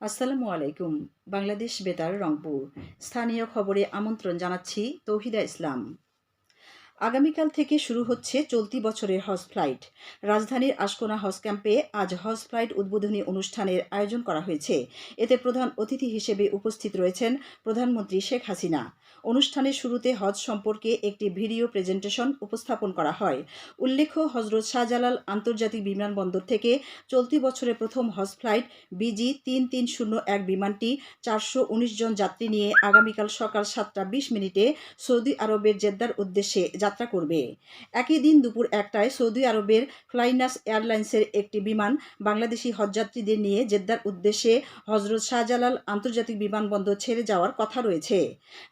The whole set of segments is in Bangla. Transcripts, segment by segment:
আসসালামু আলাইকুম, বাংলাদেশ বেতার, রংপুর। স্থানীয় খবরে আমন্ত্রণ জানাচ্ছি তৌহিদা ইসলাম। আগামীকাল থেকে শুরু হচ্ছে চলতি বছরের হজ ফ্লাইট। রাজধানীর আশকোনা হজ ক্যাম্পে আজ হজ ফ্লাইট উদ্বোধনী অনুষ্ঠানের আয়োজন করা হয়েছে। এতে প্রধান অতিথি হিসেবে উপস্থিত রয়েছেন প্রধানমন্ত্রী শেখ হাসিনা। অনুষ্ঠানের শুরুতে হজ সম্পর্কে একটি ভিডিও প্রেজেন্টেশন উপস্থাপন করা হয়। উল্লেখ্য, হজরত শাহজালাল আন্তর্জাতিক বিমানবন্দর থেকে চলতি বছরের প্রথম হজ ফ্লাইট বিজি তিন তিন শূন্য এক বিমানটি চারশো উনিশ জন যাত্রী নিয়ে আগামীকাল সকাল সাতটা বিশ মিনিটে সৌদি আরবের জেদ্দার উদ্দেশ্যে যাত্রা করবে। একই দিন দুপুর একটায় সৌদি আরবের ফ্লাইনাস এয়ারলাইন্সের একটি বিমান বাংলাদেশি হজযাত্রীদের নিয়ে জেদ্দার উদ্দেশ্যে হজরত শাহজালাল আন্তর্জাতিক বিমানবন্দর ছেড়ে যাওয়ার কথা রয়েছে।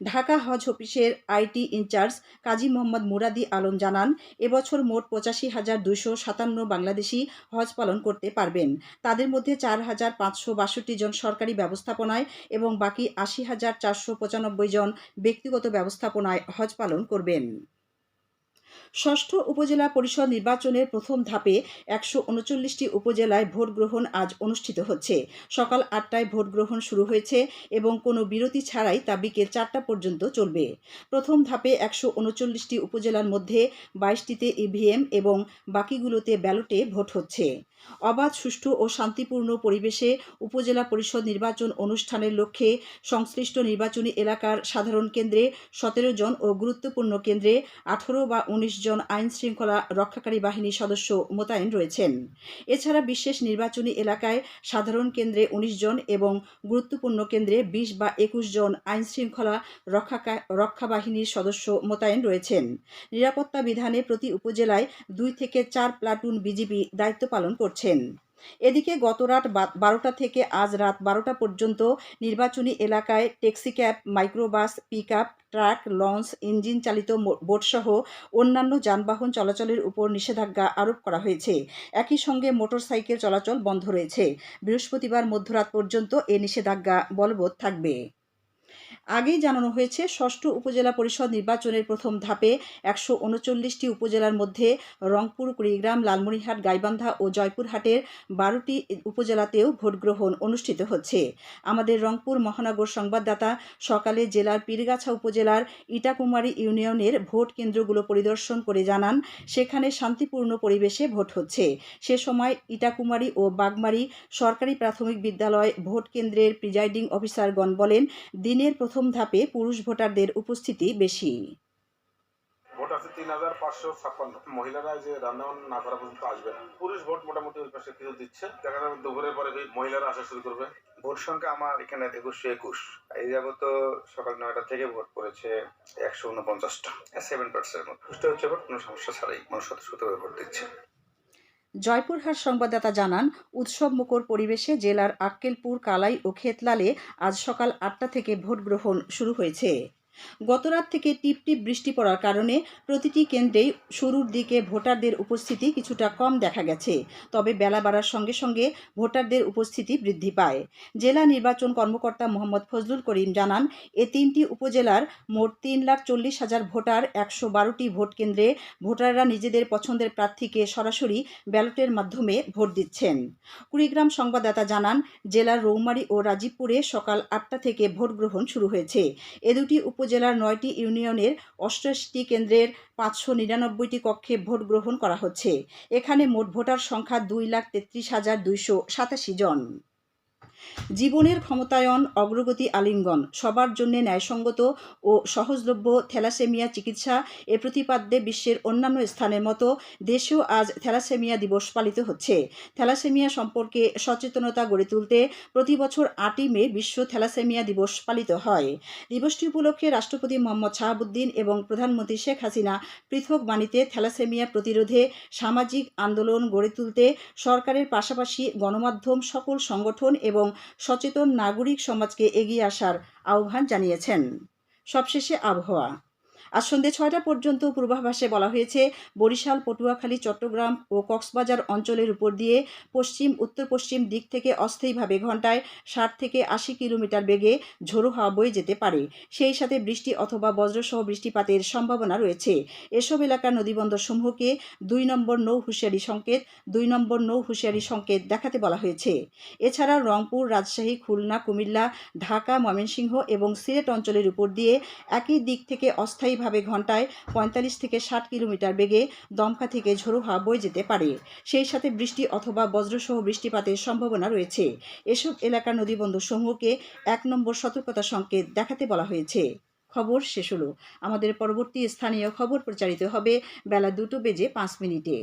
ঢাকা হজ অফিসের IT in charge Kazi Mohammad Muradi Alam জানান, এবছর মোট পঁচাশি হাজার দুশো সাতান্ন বাংলাদেশি হজ পালন করতে পারবেন। তাদের মধ্যে চার হাজার পাঁচশো বাষট্টি জন সরকারি ব্যবস্থাপনায় এবং বাকি আশি হাজার চারশো পঁচানব্বই জন ব্যক্তিগত ব্যবস্থাপনায় হজ পালন করবেন। ষষ্ঠ উপজেলা পরিষদ নির্বাচনের প্রথম ধাপে একশো উনচল্লিশটি উপজেলায় ভোট গ্রহণ আজ অনুষ্ঠিত হচ্ছে। সকাল আটটায় ভোট গ্রহণ শুরু হয়েছে এবং কোনো বিরতি ছাড়াই তা বিকেল চারটা পর্যন্ত চলবে। প্রথম ধাপে একশো উনচল্লিশটি উপজেলার মধ্যে বাইশটিতে ইভিএম এবং বাকিগুলোতে ব্যালটে ভোট হচ্ছে। অবাধ, সুষ্ঠু ও শান্তিপূর্ণ পরিবেশে উপজেলা পরিষদ নির্বাচন অনুষ্ঠানের লক্ষ্যে সংশ্লিষ্ট নির্বাচনী এলাকার সাধারণ কেন্দ্রে সতেরো জন ও গুরুত্বপূর্ণ কেন্দ্রে আঠারো বা উনিশ জন আইন শৃঙ্খলা রক্ষাকারী বাহিনীর সদস্য মোতায়েন রয়েছেন। এছাড়া বিশেষ নির্বাচনী এলাকায় সাধারণ কেন্দ্রে উনিশ জন এবং গুরুত্বপূর্ণ কেন্দ্রে বিশ বা একুশ জন আইন শৃঙ্খলা রক্ষা বাহিনীর সদস্য মোতায়েন রয়েছেন। নিরাপত্তা বিধানে প্রতি উপজেলায় দুই থেকে চার প্লাটুন বিজিবি দায়িত্ব পালন করছেন। এদিকে গত রাত বারোটা থেকে আজ রাত বারোটা পর্যন্ত নির্বাচনী এলাকায় taxicab, microbus pick up truck, launch engine চালিত বোটসহ অন্যান্য যানবাহন চলাচলের উপর নিষেধাজ্ঞা আরোপ করা হয়েছে। একই সঙ্গে মোটরসাইকেল চলাচল বন্ধ রয়েছে। বৃহস্পতিবার মধ্যরাত পর্যন্ত এ নিষেধাজ্ঞা বলবৎ থাকবে। আগেই জানানো হয়েছে, ষষ্ঠ উপজেলা পরিষদ নির্বাচনের প্রথম ধাপে একশো উনচল্লিশটি উপজেলার মধ্যে রংপুর, কুড়িগ্রাম, লালমনিরহাট, গাইবান্ধা ও জয়পুরহাটের বারোটি উপজেলাতেও ভোটগ্রহণ অনুষ্ঠিত হচ্ছে। আমাদের রংপুর মহানগর সংবাদদাতা সকালে জেলার পীরগাছা উপজেলার ইটাকুমারী ইউনিয়নের ভোট কেন্দ্রগুলো পরিদর্শন করে জানান, সেখানে শান্তিপূর্ণ পরিবেশে ভোট হচ্ছে। সে সময় ইটাকুমারী ও বাগমারি সরকারি প্রাথমিক বিদ্যালয় ভোট কেন্দ্রের প্রিজাইডিং অফিসারগণ বলেন, দিনের প্রথম প্রথম ধাপে পুরুষ ভোটারদের উপস্থিতি বেশি। ভোট আছে তিন হাজার পাঁচশো ছাপ্পান্ন। মহিলারা যে রান্না না করা পর্যন্ত আসবে না। পুরুষ ভোট মোটামুটি ওই পাশে কিছু দিচ্ছে। দেখা যাবে দুপুরের পরে মহিলারা আসা শুরু করবে। ভোট সংখ্যা আমার এখানে একুশশো একুশ। এই যাবত সকাল নয়টা থেকে ভোট পড়েছে একশো উনপঞ্চাশটা। সেভেন পার্সেন্ট সুস্থ হচ্ছে ভোট কোনো সমস্যা ছাড়াই। মানুষ স্বতঃস্ফূর্তভাবে ভোট দিচ্ছে। জয়পুরহাট সংবাদদাতা জানান, উৎসব মুখর পরিবেশে জেলার আক্কেলপুর, কালাই ও খেতলালে আজ সকাল আটটা থেকে ভোট গ্রহণ শুরু হয়েছে। গতরাত থেকে টিপটিপ বৃষ্টি পড়ার কারণে প্রতিটি কেন্দ্রেই শুরুর দিকে ভোটারদের উপস্থিতি কিছুটা কম দেখা গেছে। তবে বেলা বাড়ার সঙ্গে সঙ্গে ভোটারদের উপস্থিতি বৃদ্ধি পায়। জেলা নির্বাচন কর্মকর্তা মোহাম্মদ ফজলুল করিম জানান, এ তিনটি উপজেলার মোট তিন লাখ চল্লিশ হাজার ভোটার একশো বারোটি ভোট কেন্দ্রে ভোটাররা নিজেদের পছন্দের প্রার্থীকে সরাসরি ব্যালটের মাধ্যমে ভোট দিচ্ছেন। কুড়িগ্রাম সংবাদদাতা জানান, জেলার রৌমারী ও রাজীবপুরে সকাল আটটা থেকে ভোট গ্রহণ শুরু হয়েছে। এ দুটি উপ উপজেলার নয়টি ইউনিয়নের অষ্টাশিটি কেন্দ্রের পাঁচশো নিরানব্বইটি কক্ষে ভোট গ্রহণ করা হচ্ছে। এখানে মোট ভোটার সংখ্যা দুই লাখ তেত্রিশ হাজার দুইশো সাতাশি জন। জীবনের ক্ষমতায়ন, অগ্রগতি, আলিঙ্গন সবার জন্য ন্যায়সঙ্গত ও সহজলভ্য থ্যালাসেমিয়া চিকিৎসা এ প্রতিপাদ্যে বিশ্বের অন্যান্য স্থানের মতো দেশেও আজ থ্যালাসেমিয়া দিবস পালিত হচ্ছে। থ্যালাসেমিয়া সম্পর্কে সচেতনতা গড়ে তুলতে প্রতি বছর আটই মে বিশ্ব থ্যালাসেমিয়া দিবস পালিত হয়। দিবসটি উপলক্ষে রাষ্ট্রপতি মোহাম্মদ শাহাবুদ্দিন এবং প্রধানমন্ত্রী শেখ হাসিনা পৃথক বাণীতে থ্যালাসেমিয়া প্রতিরোধে সামাজিক আন্দোলন গড়ে তুলতে সরকারের পাশাপাশি গণমাধ্যম, সকল সংগঠন এবং সচেতন নাগরিক সমাজকে এগিয়ে আসার আহ্বান জানিয়েছেন। সবশেষে আবহাওয়া। আজ সন্ধ্যে ছয়টা পর্যন্ত পূর্বাভাসে বলা হয়েছে, বরিশাল, পটুয়াখালী, চট্টগ্রাম ও কক্সবাজার অঞ্চলের উপর দিয়ে পশ্চিম, উত্তর পশ্চিম দিক থেকে অস্থায়ীভাবে ঘন্টায় ষাট থেকে আশি কিলোমিটার বেগে ঝোড়ো হাওয়া বয়ে যেতে পারে। সেই সাথে বৃষ্টি অথবা বজ্রসহ বৃষ্টিপাতের সম্ভাবনা রয়েছে। এসব এলাকার নদীবন্দর সমূহকে দুই নম্বর নৌ হুঁশিয়ারি সংকেত, দুই নম্বর নৌ হুঁশিয়ারি সংকেত দেখাতে বলা হয়েছে। এছাড়া রংপুর, রাজশাহী, খুলনা, কুমিল্লা, ঢাকা, ময়মনসিংহ এবং সিলেট অঞ্চলের উপর দিয়ে একই দিক থেকে অস্থায়ীভাবে ঘন্টায় পঁয়তাল্লিশ থেকে ষাট কিলোমিটার বেগে দমকা থেকে ঝোড়ো বয়ে যেতে পারে। সেই সাথে বৃষ্টি অথবা বজ্রসহ বৃষ্টিপাতের সম্ভাবনা রয়েছে। এসব এলাকার নদীবন্দর সমূহকে এক নম্বর সতর্কতা সংকেত দেখাতে বলা হয়েছে। খবর শেষ হলো। আমাদের পরবর্তী স্থানীয় খবর প্রচারিত হবে বেলা দুটো বেজে পাঁচ মিনিটে।